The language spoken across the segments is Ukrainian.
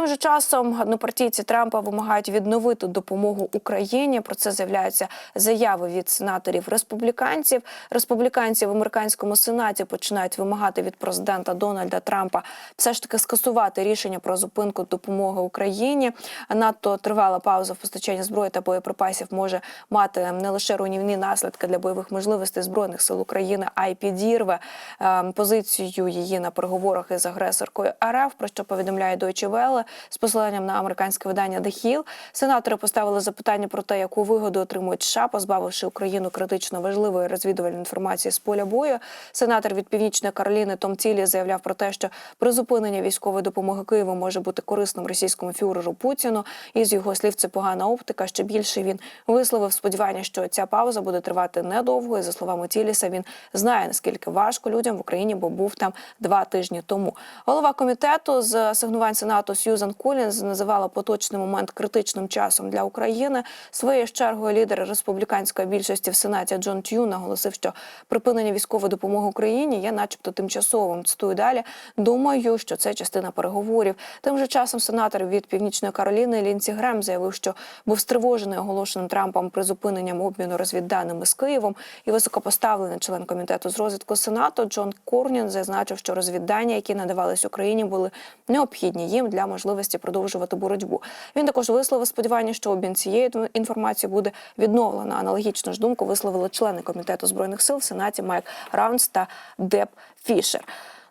Тим же часом однопартійці Трампа вимагають відновити допомогу Україні. Про це з'являються заяви від сенаторів республіканців. Республіканці в американському сенаті починають вимагати від президента Дональда Трампа все ж таки скасувати рішення про зупинку допомоги Україні. Надто тривала пауза в постачанні зброї та боєприпасів може мати не лише руйнівні наслідки для бойових можливостей збройних сил України, а й підірве е, позицію її на переговорах із агресоркою РФ. Про що повідомляє Deutsche Welle з посиланням на американське видання The Hill. Сенатори поставили запитання про те, яку вигоду отримують США, позбавивши Україну критично важливої розвідувальної інформації з поля бою. Сенатор від Північної Кароліни Том Тілі заявляв про те, що призупинення військової допомоги Києву може бути корисним російському фюреру Путіну. І з його слів, це погана оптика. Ще більше він висловив сподівання, що ця пауза буде тривати недовго. І за словами Тіліса, він знає наскільки важко людям в Україні, бо був там два тижні тому. Голова комітету з асигнувань сенату Сьюзан Колінз називала поточний момент критичним часом для України. Своєю чергою лідер республіканської більшості в сенаті Джон Т'ю наголосив, що припинення військової допомоги Україні є, начебто, тимчасовим. Цитую далі. Думаю, що це частина переговорів. Тим же часом сенатор від Північної Кароліни Лінсі Грем заявив, що був стривожений оголошеним Трампом призупиненням обміну розвідданими з Києвом. І високопоставлений член комітету з розвідку Сенату Джон Корнін зазначив, що розвіддання, які надавались Україні, були необхідні їм для можливості продовжувати боротьбу. Він також висловив сподівання, що обмін цієї інформацією буде відновлено. Аналогічну ж думку висловили члени комітету збройних сил в Сенаті Майк Раунс та Деп Фішер.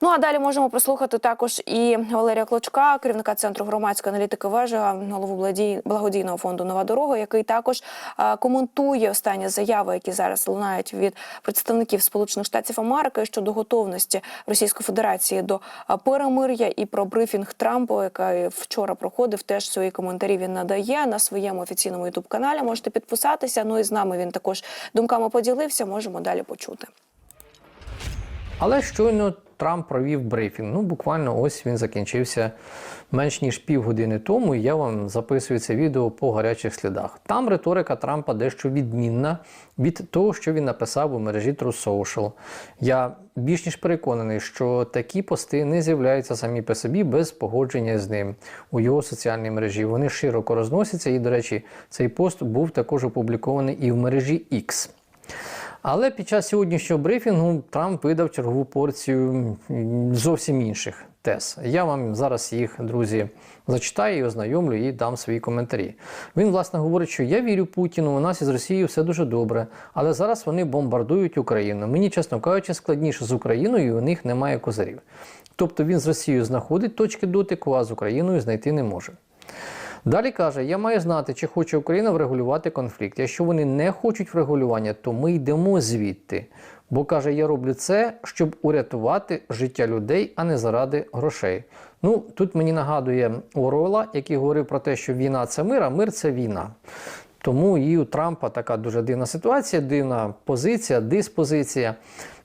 Ну а далі можемо прослухати також і Валерія Клочка, керівника центру громадської аналітики вежа, голову благодій- благодійного фонду Нова дорога, який також коментує останні заяви, які зараз лунають від представників Сполучених Штатів Америки щодо готовності Російської Федерації до перемир'я і про брифінг Трампу, який вчора проходив. Теж свої коментарі він надає на своєму офіційному ютуб каналі. Можете підписатися. Ну і з нами він також думками поділився. Можемо далі почути. Але щойно Трамп провів брифінг. Ну, буквально ось він закінчився менш ніж півгодини тому. І я вам записую це відео по гарячих слідах. Там риторика Трампа дещо відмінна від того, що він написав у мережі True Social. Я більш ніж переконаний, що такі пости не з'являються самі по собі без погодження з ним у його соціальній мережі. Вони широко розносяться. І, до речі, цей пост був також опублікований і в мережі X. Але під час сьогоднішнього брифінгу Трамп видав чергову порцію зовсім інших тез. Я вам зараз їх, друзі, зачитаю і ознайомлю і дам свої коментарі. Він, власне, говорить, що я вірю Путіну, у нас із Росією все дуже добре, але зараз вони бомбардують Україну. Мені, чесно кажучи, складніше з Україною, і у них немає козирів. Тобто він з Росією знаходить точки дотику, а з Україною знайти не може. Далі каже: я маю знати, чи хоче Україна врегулювати конфлікт. Якщо вони не хочуть врегулювання, то ми йдемо звідти. Бо каже, я роблю це, щоб урятувати життя людей, а не заради грошей. Ну тут мені нагадує Орвела, який говорив про те, що війна це мир, а мир це війна. Тому і у Трампа така дуже дивна ситуація, дивна позиція, диспозиція.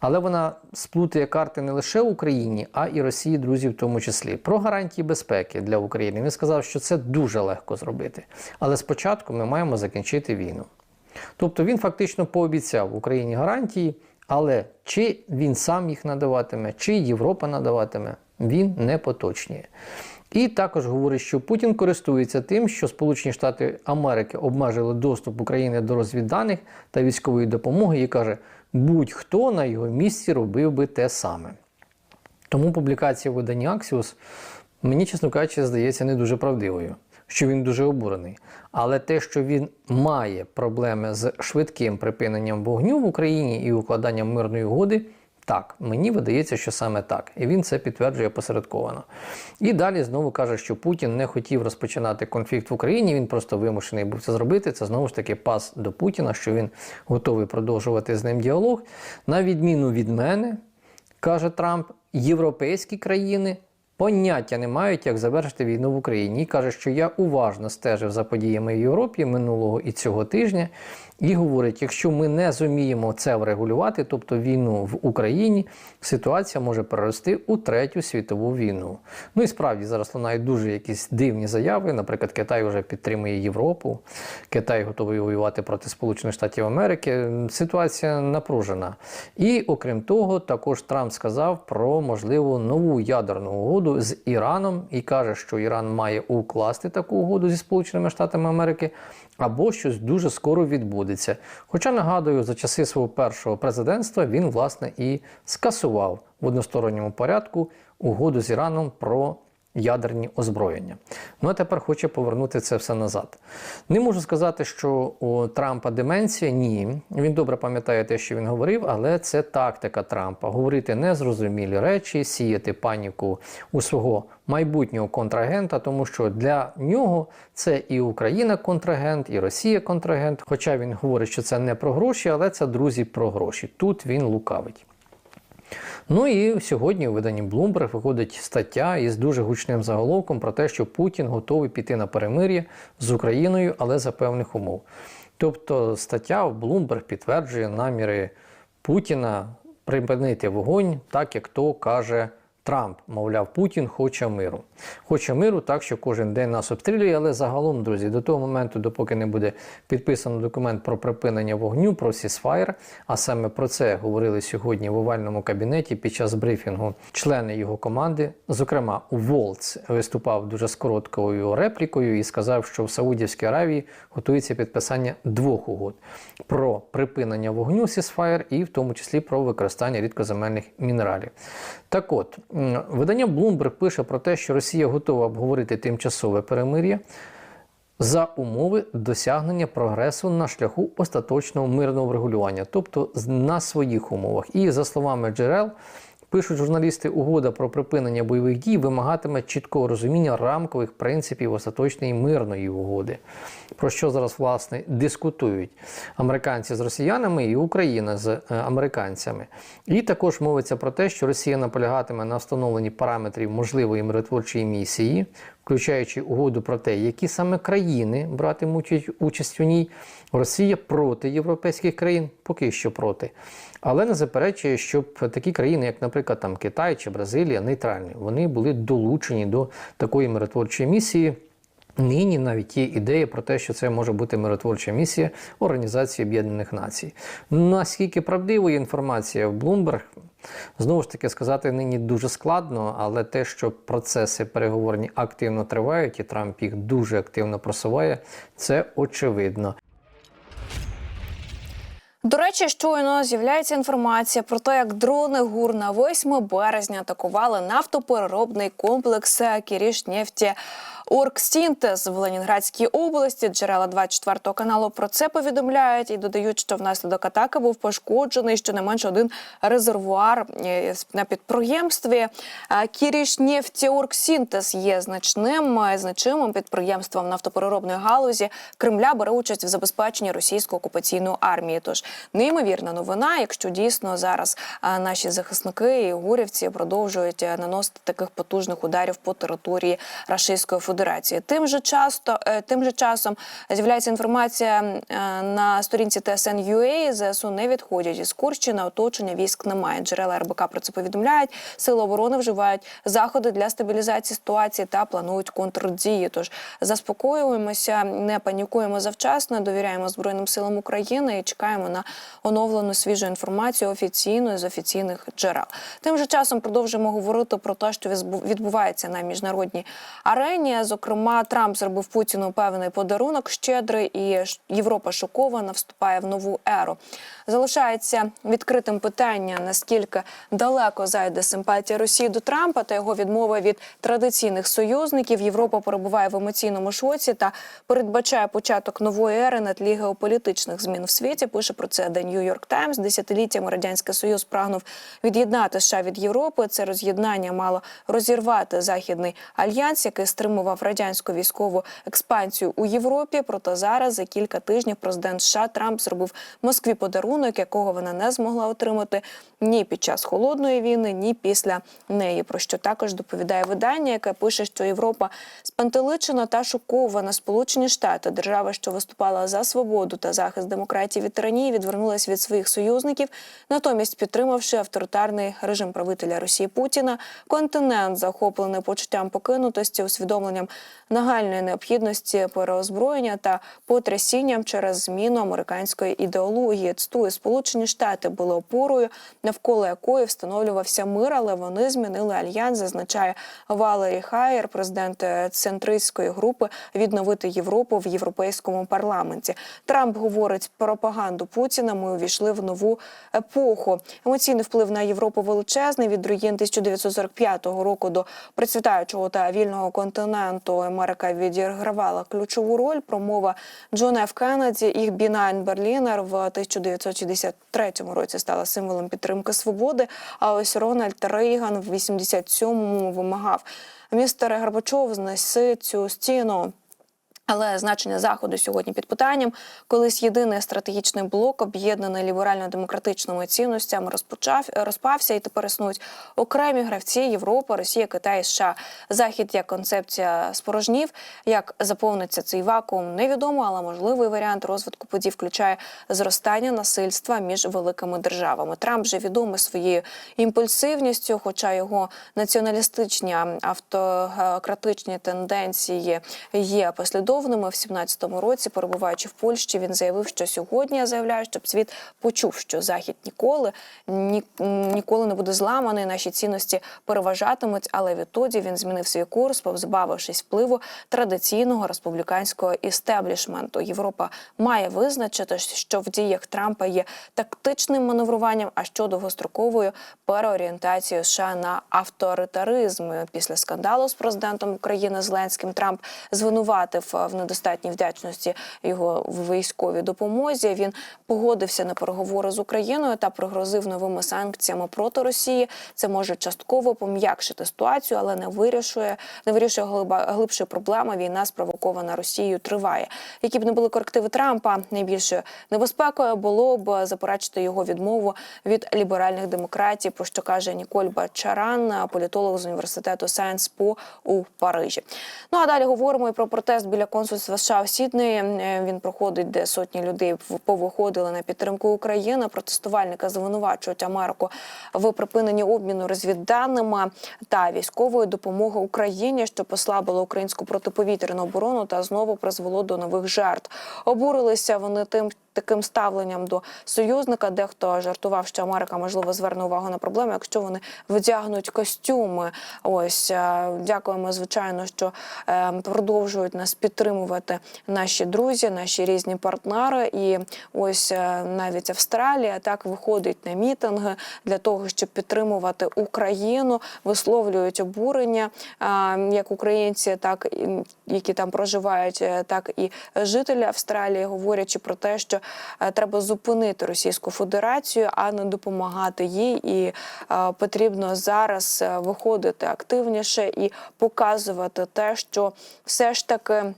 Але вона сплутує карти не лише Україні, а і Росії, друзі, в тому числі. Про гарантії безпеки для України. Він сказав, що це дуже легко зробити. Але спочатку ми маємо закінчити війну. Тобто він фактично пообіцяв Україні гарантії, але чи він сам їх надаватиме, чи Європа надаватиме, він не поточнює. І також говорить, що Путін користується тим, що Сполучені Штати Америки обмежили доступ України до розвідданих та військової допомоги, і каже, будь-хто на його місці робив би те саме. Тому публікація в виданні Axios мені, чесно кажучи, здається не дуже правдивою, що він дуже обурений. Але те, що він має проблеми з швидким припиненням вогню в Україні і укладанням мирної угоди, так, мені видається, що саме так. І він це підтверджує посередковано. І далі знову каже, що Путін не хотів розпочинати конфлікт в Україні, він просто вимушений був це зробити. Це знову ж таки пас до Путіна, що він готовий продовжувати з ним діалог. На відміну від мене, каже Трамп, європейські країни поняття не мають, як завершити війну в Україні. І каже, що я уважно стежив за подіями в Європі минулого і цього тижня. І говорить, якщо ми не зуміємо це врегулювати, тобто війну в Україні, ситуація може перерости у третю світову війну. Ну і справді зараз лунають дуже якісь дивні заяви. Наприклад, Китай вже підтримує Європу, Китай готовий воювати проти Сполучених Штатів Америки. Ситуація напружена. І окрім того, також Трамп сказав про можливу нову ядерну угоду угоду з Іраном і каже, що Іран має укласти таку угоду зі Сполученими Штатами Америки, або щось дуже скоро відбудеться. Хоча нагадую, за часи свого першого президентства він власне і скасував в односторонньому порядку угоду з Іраном про ядерні озброєння. Ну а тепер хоче повернути це все назад. Не можу сказати, що у Трампа деменція. Ні, він добре пам'ятає те, що він говорив, але це тактика Трампа: говорити незрозумілі речі, сіяти паніку у свого майбутнього контрагента, тому що для нього це і Україна контрагент, і Росія контрагент. Хоча він говорить, що це не про гроші, але це друзі про гроші. Тут він лукавить. Ну і сьогодні у виданні Bloomberg виходить стаття із дуже гучним заголовком про те, що Путін готовий піти на перемир'я з Україною, але за певних умов. Тобто стаття в Bloomberg підтверджує наміри Путіна припинити вогонь, так як то каже Трамп. Мовляв, Путін хоче миру. Хоче миру, так що кожен день нас обстрілює, але загалом, друзі, до того моменту, допоки не буде підписано документ про припинення вогню, про сісфаєр, а саме про це говорили сьогодні в овальному кабінеті під час брифінгу члени його команди. Зокрема, Волц виступав дуже з короткою реплікою і сказав, що в Саудівській Аравії готується підписання двох угод про припинення вогню сісфаєр і в тому числі про використання рідкоземельних мінералів. Так от, видання Bloomberg пише про те, що Росія готова обговорити тимчасове перемир'я за умови досягнення прогресу на шляху остаточного мирного врегулювання, тобто на своїх умовах. І за словами джерел, пишуть журналісти, угода про припинення бойових дій вимагатиме чіткого розуміння рамкових принципів остаточної мирної угоди, про що зараз власне дискутують американці з росіянами і Україна з е, американцями. І також мовиться про те, що Росія наполягатиме на встановленні параметрів можливої миротворчої місії, включаючи угоду про те, які саме країни братимуть участь у ній. Росія проти європейських країн, поки що проти. Але не заперечує, щоб такі країни, як, наприклад, там Китай чи Бразилія, нейтральні, вони були долучені до такої миротворчої місії. Нині навіть є ідея про те, що це може бути миротворча місія Організації Об'єднаних Націй. Наскільки правдива є інформація в Bloomberg, знову ж таки сказати нині дуже складно, але те, що процеси переговорні активно тривають, і Трамп їх дуже активно просуває, це очевидно. До речі, щойно з'являється інформація про те, як дрони ГУР на 8 березня атакували нафтопереробний комплекс Кірішнефті Оргсінтез в Ленінградській області. Джерела 24 каналу про це повідомляють і додають, що внаслідок атаки був пошкоджений щонайменше один резервуар е, на підприємстві. Кірішнефті Оргсінтез є значним е, значимим підприємством нафтопереробної галузі. Кремля бере участь в забезпеченні російської окупаційної армії. Тож неймовірна новина, якщо дійсно зараз наші захисники і гурівці продовжують е, наносити таких потужних ударів по території Російської Федерації. Тим же часто е, тим же часом з'являється інформація е, на сторінці TSN.ua, ЗСУ не відходять із Курщини, оточення військ немає. Джерела РБК про це повідомляють. Сили оборони вживають заходи для стабілізації ситуації та планують контрдії. Тож заспокоюємося, не панікуємо завчасно, довіряємо Збройним силам України і чекаємо на оновлену свіжу інформацію офіційно з офіційних джерел. Тим же часом продовжуємо говорити про те, що відбу- відбувається на міжнародній арені. Зокрема, Трамп зробив Путіну певний подарунок щедрий, і Європа шокована вступає в нову еру. Залишається відкритим питання, наскільки далеко зайде симпатія Росії до Трампа та його відмови від традиційних союзників. Європа перебуває в емоційному шоці та передбачає початок нової ери на тлі геополітичних змін в світі. Пише про це The New York Times. Десятиліттями радянський союз прагнув від'єднати США від Європи. Це роз'єднання мало розірвати західний альянс, який стримував радянську військову експансію у Європі. Проте зараз за кілька тижнів президент США Трамп зробив Москві подарунок, якого вона не змогла отримати ні під час холодної війни, ні після неї. Про що також доповідає видання, яке пише, що Європа спантеличена та шокована. Сполучені Штати, держава, що виступала за свободу та захист демократії від тиранії, відвернулась від своїх союзників, натомість підтримавши авторитарний режим правителя Росії Путіна. Континент захоплений почуттям покинутості, усвідомленням висловлюванням нагальної необхідності переозброєння та потрясінням через зміну американської ідеології. Цитую, Сполучені Штати були опорою, навколо якої встановлювався мир, але вони змінили альянс. Зазначає Валерій Хайер, президент центристської групи відновити Європу в європейському парламенті. Трамп говорить пропаганду Путіна. Ми увійшли в нову епоху. Емоційний вплив на Європу величезний від руїн 1945 року до процвітаючого та вільного континенту. Америка відігравала ключову роль. Промова Джона Ф. Кеннеді і Бінайн Берлінер в 1963 році стала символом підтримки свободи. А ось Рональд Рейган в 87-му вимагав містере Горбачов, знеси цю стіну. Але значення заходу сьогодні під питанням, колись єдиний стратегічний блок, об'єднаний ліберально-демократичними цінностями, розпочав розпався, і тепер існують окремі гравці Європа, Росія, Китай, США. Захід як концепція спорожнів, як заповниться цей вакуум, невідомо, але можливий варіант розвитку подій включає зростання насильства між великими державами. Трамп же відомий своєю імпульсивністю, хоча його націоналістичні автократичні тенденції є послідовними. В 17-му році, перебуваючи в Польщі, він заявив, що сьогодні я заявляю, щоб світ почув, що захід ніколи ні, ніколи не буде зламаний. Наші цінності переважатимуть. Але відтоді він змінив свій курс, позбавившись впливу традиційного республіканського істеблішменту. Європа має визначити, що в діях Трампа є тактичним маневруванням, а що довгостроковою переорієнтацією США на авторитаризм. Після скандалу з президентом України Зеленським Трамп звинуватив в недостатній вдячності його в військовій допомозі. Він погодився на переговори з Україною та пригрозив новими санкціями проти Росії. Це може частково пом'якшити ситуацію, але не вирішує, не вирішує глиба глибшої проблеми. Війна спровокована Росією триває. Які б не були корективи Трампа, найбільшою небезпекою було б заперечити його відмову від ліберальних демократів, про що каже Ніколь Бачаран, політолог з університету Сайенс По у Парижі. Ну а далі говоримо і про протест біля консульства США в Сіднеї. Е, Він проходить, де сотні людей повиходили на підтримку України. Протестувальника звинувачують Америку в припиненні обміну розвідданими та військової допомоги Україні, що послабило українську протиповітряну оборону та знову призвело до нових жертв. Обурилися вони тим. Таким ставленням до союзника дехто жартував, що Америка можливо зверне увагу на проблему, якщо вони вдягнуть костюми. Ось е, дякуємо, звичайно, що е, продовжують нас підтримувати наші друзі, наші різні партнери. І ось е, навіть Австралія так виходить на мітинги для того, щоб підтримувати Україну, висловлюють обурення як українці, так і які там проживають, так і жителі Австралії, говорячи про те, що треба зупинити Російську Федерацію, а не допомагати їй. І е, потрібно зараз е, виходити активніше і показувати те, що все ж таки.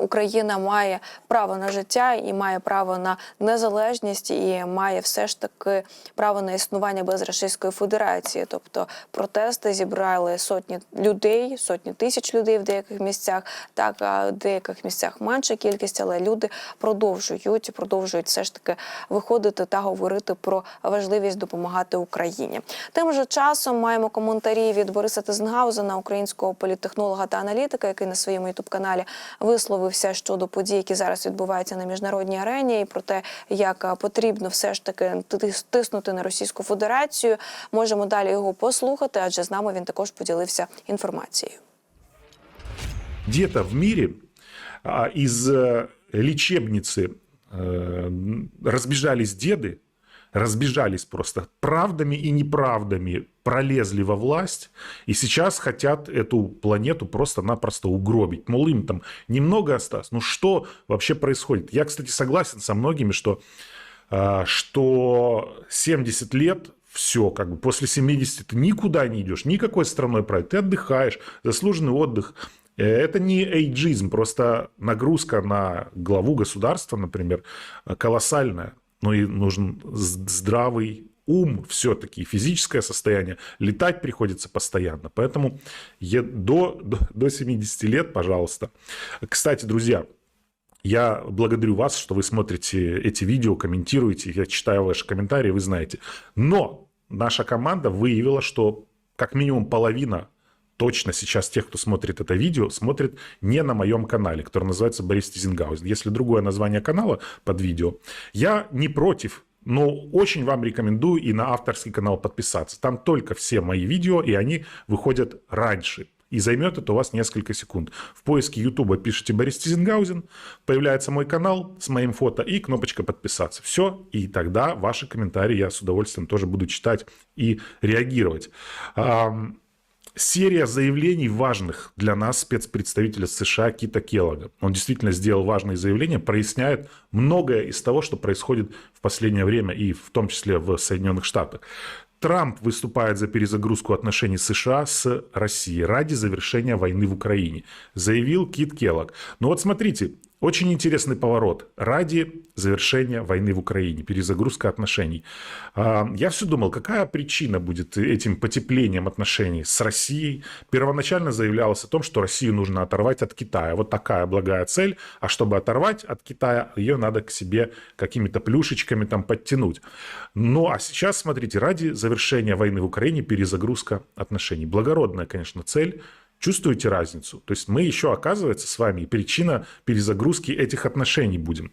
Україна має право на життя і має право на незалежність, і має все ж таки право на існування без Російської Федерації. Тобто протести зібрали сотні людей, сотні тисяч людей в деяких місцях. Так а в деяких місцях менша кількість, але люди продовжують продовжують все ж таки виходити та говорити про важливість допомагати Україні. Тим же часом маємо коментарі від Бориса Тезенгаузена, українського політтехнолога та аналітика, який на своєму ютуб каналі висловився щодо подій, які зараз відбуваються на міжнародній арені, і про те, як е, потрібно все ж таки тис- тиснути на Російську Федерацію. Можемо далі його послухати, адже з нами він також поділився інформацією. где-то в мире а, из э, лечебницы э, разбежались деды, разбежались просто правдами и неправдами, пролезли во власть и сейчас хотят эту планету просто-напросто угробить. Мол, им там немного осталось. Ну что вообще происходит? Я, кстати, согласен со многими, что, а, что 70 лет все, как бы после 70 ты никуда не идешь, никакой страной править, ты отдыхаешь, заслуженный отдых. Э, Это не эйджизм, просто нагрузка на главу государства, например, колоссальная. Но и нужен здравый ум все-таки, физическое состояние. Летать приходится постоянно. Поэтому до, до, до 70 лет, пожалуйста. Кстати, друзья, я благодарю вас, что вы смотрите эти видео, комментируете. Я читаю ваши комментарии, вы знаете. Но наша команда выявила, что как минимум половина точно сейчас тех, кто смотрит это видео, смотрит не на моем канале, который называется Борис Тизенгаузен. Если другое название канала под видео, я не против но очень вам рекомендую и на авторский канал подписаться. Там только все мои видео, и они выходят раньше. И займет это у вас несколько секунд. В поиске YouTube пишите Борис Тизенгаузен, появляется мой канал с моим фото и кнопочка подписаться. Все, и тогда ваши комментарии я с удовольствием тоже буду читать и реагировать. Серия заявлений важных для нас спецпредставителя США Кита Келлога. Он действительно сделал важные заявления, проясняет многое из того, что происходит в последнее время и в том числе в Соединенных Штатах. Трамп выступает за перезагрузку отношений США с Россией ради завершения войны в Украине, заявил Кит Келлог. Но вот смотрите, очень интересный поворот. Ради завершения войны в Украине, перезагрузка отношений. А, Я все думал, какая причина будет этим потеплением отношений с Россией. Первоначально заявлялось о том, что Россию нужно оторвать от Китая. Вот такая благая цель. А чтобы оторвать от Китая, ее надо к себе какими-то плюшечками там подтянуть. Ну а сейчас, смотрите, ради завершения войны в Украине перезагрузка отношений. Благородная, конечно, цель. Чувствуете разницу? То есть мы еще, оказывается, с вами и причина перезагрузки этих отношений будем.